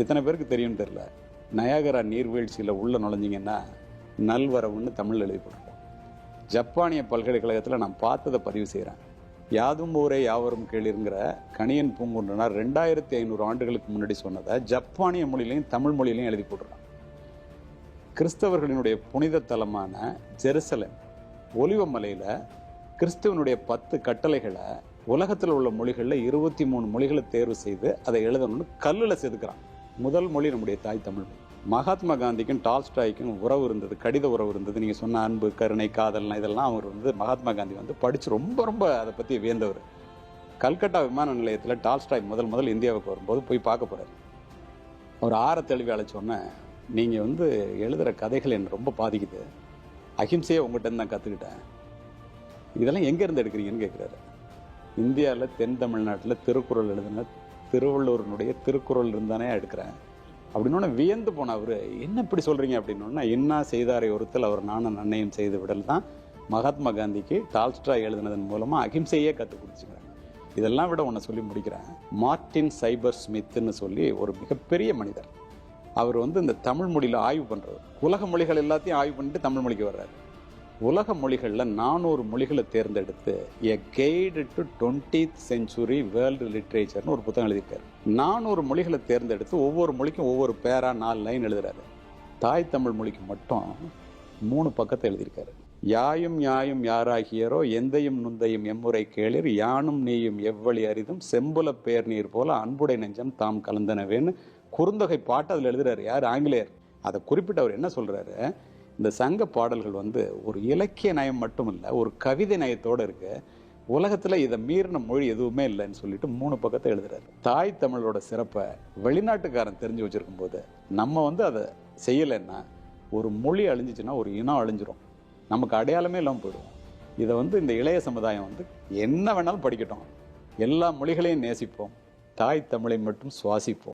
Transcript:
எத்தனை பேருக்கு தெரியும்னு தெரில நயாகரா நீர்வீழ்ச்சியில் உள்ள நுழைஞ்சிங்கன்னா நல்வரவுன்னு தமிழ் எழுதி போட்டிருக்கோம் ஜப்பானிய பல்கலைக்கழகத்தில் நான் பார்த்ததை பதிவு செய்கிறேன் யாதும் ஊரே யாவரும் கேளிருங்கிற கணியன் பூங்குன்றனார் ரெண்டாயிரத்தி ஐநூறு ஆண்டுகளுக்கு முன்னாடி சொன்னதை ஜப்பானிய மொழியிலையும் தமிழ் மொழியிலையும் எழுதி போட்டிருக்கான் கிறிஸ்தவர்களினுடைய புனித தலமான ஜெருசலேம் ஒலிவமலையில் கிறிஸ்துவனுடைய பத்து கட்டளைகளை உலகத்தில் உள்ள மொழிகளில் இருபத்தி மூணு மொழிகளை தேர்வு செய்து அதை எழுதணும்னு கல்லில் செதுக்குறான். முதல் மொழி நம்முடைய தாய் தமிழ். மகாத்மா காந்திக்கும் டால்ஸ்டாய்க்கும் உறவு இருந்தது கடித உறவு இருந்தது. நீங்கள் சொன்ன அன்பு கருணை காதல்னா இதெல்லாம் அவர் வந்து மகாத்மா காந்தி வந்து படித்து ரொம்ப ரொம்ப அதை பற்றி வியந்தவர். கல்கட்டா விமான நிலையத்தில் டால்ஸ்டாய் முதல் முதல் இந்தியாவுக்கு வரும்போது போய் பார்க்க போகிறார் அவர் ஆற தெளிவு அழைச்சோன்னே நீங்கள் வந்து எழுதுகிற கதைகள் என்னை ரொம்ப பாதிக்குது. அஹிம்சையை உங்கள்கிட்ட நான் கற்றுக்கிட்டேன் இதெல்லாம் எங்கேருந்து எடுக்கிறீங்கன்னு கேட்குறாரு இந்தியாவில் தென் தமிழ்நாட்டில் திருக்குறள் எழுதுன திருவள்ளூரினுடைய திருக்குறள் இருந்தானே எடுக்கிறேன் அப்படின்னு வியந்து போன அவர் என்ன இப்படி சொல்கிறீங்க அப்படின்னா என்ன செய்தாரை ஒருத்தல் அவர் நானும் நன்னையும் செய்து விடல் தான். மகாத்மா காந்திக்கு டால்ஸ்ட்ரா எழுதினதன் மூலமாக அகிம்சையே கற்றுக் கொடுத்துக்கிறாங்க. இதெல்லாம் விட உன்னை சொல்லி முடிக்கிறேன். மார்ட்டின் சைபர் ஸ்மித்னு சொல்லி ஒரு மிகப்பெரிய மனிதர். அவர் வந்து இந்த தமிழ் மொழியில் ஆய்வு பண்ணுறாரு உலக மொழிகள் எல்லாத்தையும் ஆய்வு பண்ணிட்டு தமிழ் மொழிக்கு வர்றாரு. உலக மொழிகளில் நானூறு மொழிகளை தேர்ந்தெடுத்து a guide to twentieth century world லிட்ரேச்சர்னு ஒரு புத்தகம் எழுதியிருக்காரு. நானூறு மொழிகளை தேர்ந்தெடுத்து ஒவ்வொரு மொழிக்கும் ஒவ்வொரு பேரா நாலு லைன் எழுதுறாரு. தாய் தமிழ் மொழிக்கு மட்டும் மூணு பக்கத்தை எழுதியிருக்காரு. யாயும் யாயும் யாராகியரோ எந்தையும் நுந்தையும் எம்முறை கேளிர் யானும் நீயும் எவ்வழி அரிதும் செம்புல பேர் நீர் போல அன்புடை நெஞ்சம் தாம் கலந்தனவேன்னு குறுந்தொகை பாட்டு அதில் எழுதுறாரு. யார்? ஆங்கிலேயர். அதை குறிப்பிட்டு அவர் என்ன சொல்றாரு? இந்த சங்க பாடல்கள் வந்து ஒரு இலக்கிய நயம் மட்டும் இல்லை ஒரு கவிதை நயத்தோடு இருக்கு. உலகத்தில் இதை மீறின மொழி எதுவுமே இல்லைன்னு சொல்லிட்டு மூணு பக்கத்தை எழுதுறாரு. தாய் தமிழோட சிறப்பை வெளிநாட்டுக்காரன் தெரிஞ்சு வச்சிருக்கும் போது நம்ம வந்து அதை செய்யலைன்னா ஒரு மொழி அழிஞ்சிச்சுன்னா ஒரு இனம் அழிஞ்சிரும். நமக்கு அடையாளமே இல்லாமல் போயிடும். இதை வந்து இந்த இளைய சமுதாயம் வந்து என்ன வேணாலும் படிக்கட்டும். எல்லா மொழிகளையும் நேசிப்போம். தாய் தமிழை மட்டும் சுவாசிப்போம்.